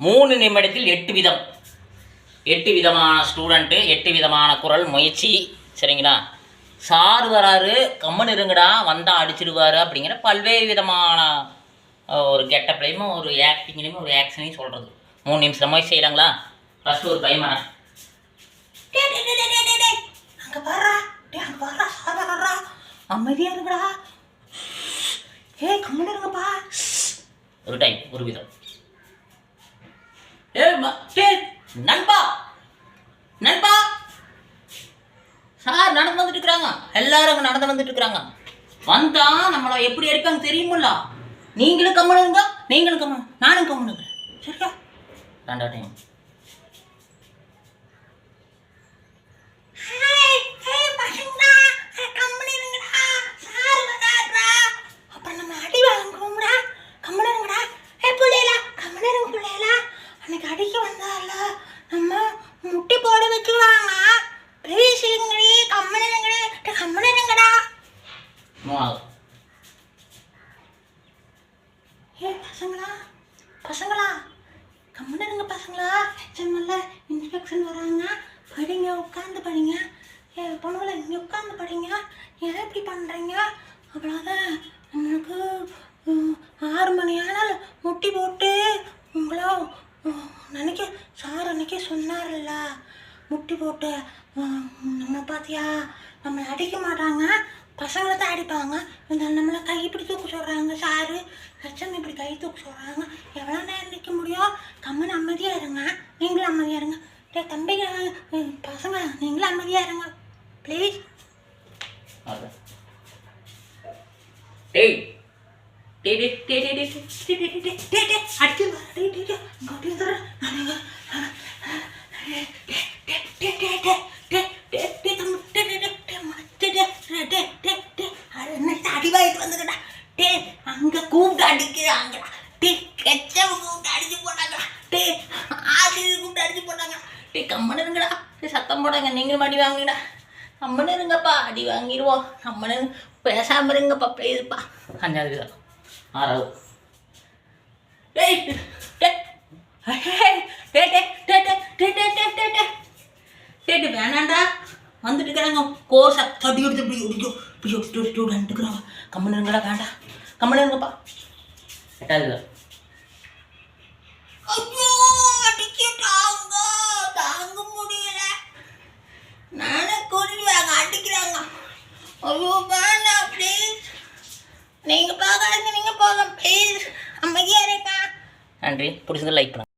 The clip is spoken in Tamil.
மூணு நிமிடத்தில் எட்டு விதம். எட்டு விதமான ஸ்டூடெண்ட்டு எட்டு விதமான குரல் முயற்சி. சரிங்களா? சார் வராரு கம்மன் இருங்கடா வந்தால் அடிச்சிடுவார் அப்படிங்கிற பல்வேறு விதமான ஒரு கெட்டப்லையும் ஒரு ஆக்டிங்லேயும் ஒரு ஆக்ஷனையும் சொல்கிறது மூணு நிமிஷம் முயற்சி செய்யலாங்களா ஃபஸ்ட்டு ஒரு பயமா அங்கே பாடுறா டே அங்கே சார் அமைதியாக கம்மன் இருங்கப்பா. ஒரு டைம் ஒரு விதம். ஏ ம- நண்பா. நண்பா. சார் நடந்து வந்துட்டு இருக்கிறாங்க எல்லாரும் அங்கே நடந்து வந்துட்டு இருக்கிறாங்க வந்தா நம்மளை எப்படி இருக்காங்க தெரியுமில்ல? நீங்களும் கம்மனுங்க நீங்களும் கம்மன் நானும் கம்மன் சரியா? ரெண்டா டைம் அப்புறம் நம்ம அடி வாங்குவோம்டா கம்மன் இருங்கடா ஏ பிள்ளைகளா கம்மன் இருங்க பிள்ளைகளா அன்னைக்கு அடிக்க வந்தால நம்ம முட்டி போட வச்சுருவாங்க ப்ளீஸ் இருங்கடி கம்மன் இருங்கடி கம்மன் இருங்கடா ஏ பசங்களா? பசங்களா? கம்முனுங்க பசங்களா. எக்ஸாமில் இன்ஸ்பெக்ஷன் வராங்க. படிங்க உட்காந்து படிங்க. ஏ பொண்ணுங்களை இங்கே உட்காந்து படிங்க. ஏன் இப்படி பண்ணுறீங்க அவ்வளோதான் நம்மளுக்கு ஆறு மணி ஆனால் முட்டி போட்டு உங்களோ அன்னைக்கு நினைக்க சார் அன்னைக்கே சொன்னார்ல முட்டி போட்டு நம்ம பார்த்தியா? நம்மளை அடிக்க மாட்டாங்க. பசங்களை தான் அடிப்பாங்க. இந்த நம்மளை கை இப்படி தூக்க சொல்கிறாங்க சாரு. லட்சம் இப்படி கை தூக்க சொல்கிறாங்க எவ்வளோ நேரம் நிற்க முடியும்? கம்முன்னு அமைதியாக இருங்க. நீங்களும் அமைதியாக இருங்க. டே தம்பிங்க பசங்க நீங்களும் அமைதியாக இருங்க. ப்ளீஸ் டேய். டேய் டேய் டேய் டேய் டேய் டே அடிச்சு அடி வாங்கிட்டு வந்துக்கடா டேய் அங்க கூப்பிட்டு அடிக்கிறாங்கடா டேய் கெச்சவ கூப்பிட்டு அடிச்சு போட்டாங்கடா. டேய் ஆசிரியர் கூப்பிட்டு அடிச்சு போட்டாங்க டேய் கம்மன் இருங்கடா. டேய் சத்தம் போடாங்க நீங்களும் அடி வாங்குங்கடா. கம்மன் இருங்கப்பா அடி வாங்கிடுவோம் கம்மன் இருங்க பேசாம இருங்கப்பா ப்ளீஸ்ப்பா அஞ்சாவது விதம் ஆறாவது. டேய் டேய் டேய் டேய் டேய் வந்துட்டு இருக்கிறாங்க கோர்ஸை தடி எடுத்து இப்படி பிடிக்கும் இப்படி எடுத்து எடுத்து எடுத்துக்கிறாங்க கம்மலுங்களா வேண்டாம். கம்மலுங்கப்பா எட்டாவது ஐயோ வேண்டாம் ப்ளீஸ் நீங்கள் பார்க்காதீங்க நீங்கள் போகலாம் ப்ளீஸ் அமைதியாக இருக்கா நன்றி. பிடிச்சது லைக் பண்ணுங்கள்